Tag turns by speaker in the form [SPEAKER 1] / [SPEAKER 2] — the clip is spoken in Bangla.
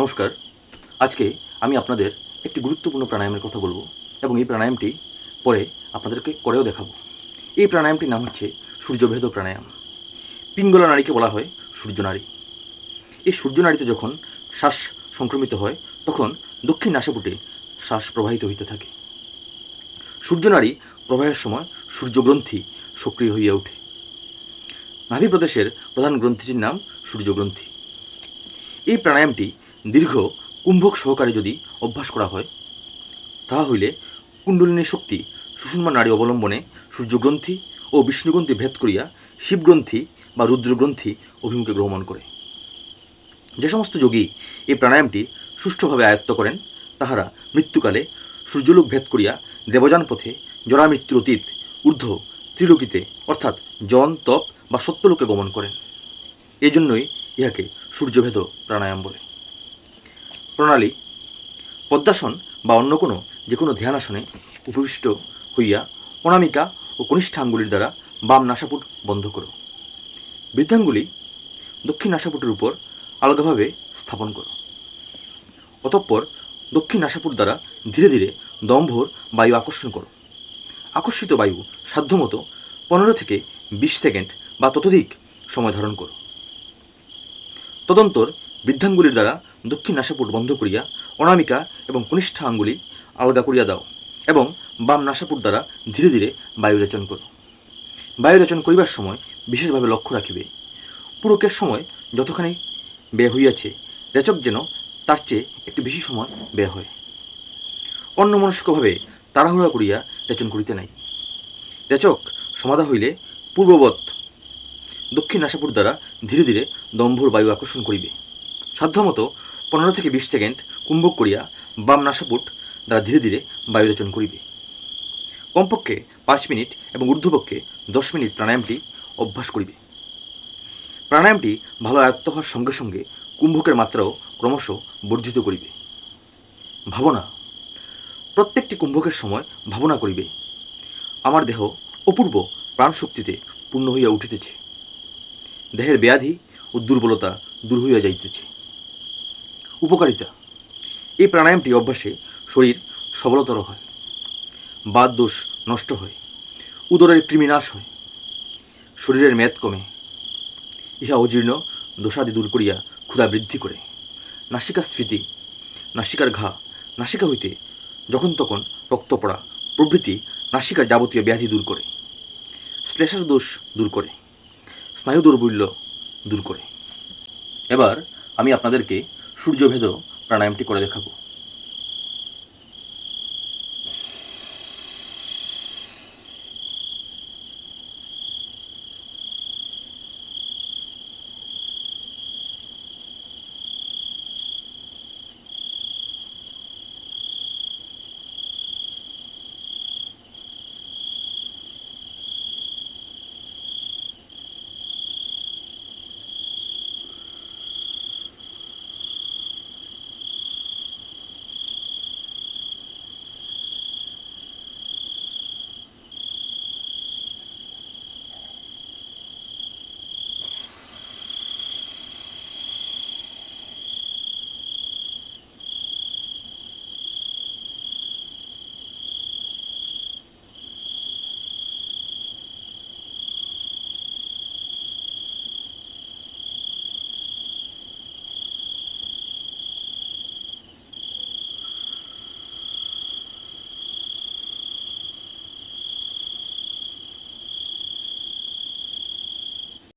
[SPEAKER 1] নমস্কার। আজকে আমি আপনাদের একটি গুরুত্বপূর্ণ প্রাণায়ামের কথা বলব এবং এই প্রাণায়ামটি পরে আপনাদেরকে করেও দেখাবো। এই প্রাণায়ামটির নাম হচ্ছে সূর্যভেদ প্রাণায়াম। পিঙ্গলা নারীকে বলা হয় সূর্য নারী। এই সূর্য নারীতে যখন শ্বাস সংক্রমিত হয়, তখন দক্ষিণ নাসাপুটে শ্বাস প্রবাহিত হইতে থাকে। সূর্য নারী প্রবাহের সময় সূর্যগ্রন্থি সক্রিয় হইয়া ওঠে। নাভি প্রদেশের প্রধান গ্রন্থিটির নাম সূর্যগ্রন্থি। এই প্রাণায়ামটি দীর্ঘ কুম্ভক সহকারে যদি অভ্যাস করা হয়, তাহা হইলে কুণ্ডলিনীর শক্তি সুষুম্না নারী অবলম্বনে সূর্যগ্রন্থি ও বিষ্ণুগ্রন্থি ভেদ করিয়া শিবগ্রন্থি বা রুদ্রগ্রন্থি অভিমুখে গ্রহণ করে। যে সমস্ত যোগী এই প্রাণায়ামটি সুষ্ঠুভাবে আয়ত্ত করেন, তাহারা মৃত্যুকালে সূর্যলোক ভেদ করিয়া দেবযান পথে জরামৃত্যুর অতীত ঊর্ধ্ব ত্রিলোকিতে, অর্থাৎ জন, তপ বা সত্যলোকে গমন করেন। এই জন্যই ইহাকে সূর্যভেদ প্রাণায়াম বলে। প্রণালী, পদ্মাসন বা অন্য কোনো যে কোনো ধ্যানাসনে উপবিষ্ট হইয়া অনামিকা ও কনিষ্ঠাঙ্গুলির দ্বারা বাম নাসাপুট বন্ধ করো। বৃদ্ধাঙ্গুলি দক্ষিণ নাসাপুটের উপর আলগাভাবে স্থাপন করো। অতঃপর দক্ষিণ নাসাপুট দ্বারা ধীরে ধীরে দম্ভর বায়ু আকর্ষণ করো। আকর্ষিত বায়ু সাধ্যমতো পনেরো থেকে বিশ সেকেন্ড বা ততোধিক সময় ধারণ করো। তদন্তর বৃদ্ধাঙ্গুলির দ্বারা দক্ষিণ নাসাপুট বন্ধ করিয়া অনামিকা এবং কনিষ্ঠা আঙ্গুলি আলগা করিয়া দাও এবং বাম নাসাপুট দ্বারা ধীরে ধীরে বায়ু রেচন করো। বায়ু রেচন করিবার সময় বিশেষভাবে লক্ষ্য রাখিবে। পুরকের সময় যতখানি ব্যয় হইয়াছে, রেচক যেন তার চেয়ে একটু বেশি সময় ব্যয় হয়। অন্যমনস্কভাবে তাড়াহুড়া করিয়া রেচন করিতে নাই। রেচক সমাধা হইলে পূর্ববৎ দক্ষিণ নাসাপুর দ্বারা ধীরে ধীরে দম্ভর বায়ু আকর্ষণ করিবে। সাধ্যমতো পনেরো থেকে বিশ সেকেন্ড কুম্ভক করিয়া বাম নাসাপুট দ্বারা ধীরে ধীরে বায়ু রেচন করিবে। কমপক্ষে পাঁচ মিনিট এবং ঊর্ধ্বপক্ষে দশ মিনিট প্রাণায়ামটি অভ্যাস করিবে। প্রাণায়ামটি ভালো আয়ত্ত হওয়ার সঙ্গে সঙ্গে কুম্ভকের মাত্রাও ক্রমশ বর্ধিত করিবে। ভাবনা। প্রত্যেকটি কুম্ভকের সময় ভাবনা করিবে। আমার দেহ অপূর্ব প্রাণশক্তিতে পূর্ণ হইয়া উঠিতেছে। দেহের ব্যাধি ও দুর্বলতা দূর হইয়া যাইতেছে। উপকারিতা। এই প্রাণায়ামটি অভ্যাসে শরীর সবলতর হয় বাদ দোষ নষ্ট হয়, উদরের কৃমিনাশ হয়, শরীরের মেদ কমে, ইহা অজীর্ণ দোষাদি দূর করিয়া ক্ষুধা বৃদ্ধি করে। নাসিকা স্ফীতি, নাসিকার ঘা, নাসিকা হইতে যখন তখন রক্ত পড়া প্রভৃতি নাসিকার যাবতীয় ব্যাধি দূর করে, শ্লেষাস দোষ দূর করে স্নায়ু দুর্বল্য দূর করে। এবার আমি আপনাদেরকে সূর্যভেদ প্রাণায়ামটি করে দেখাবো।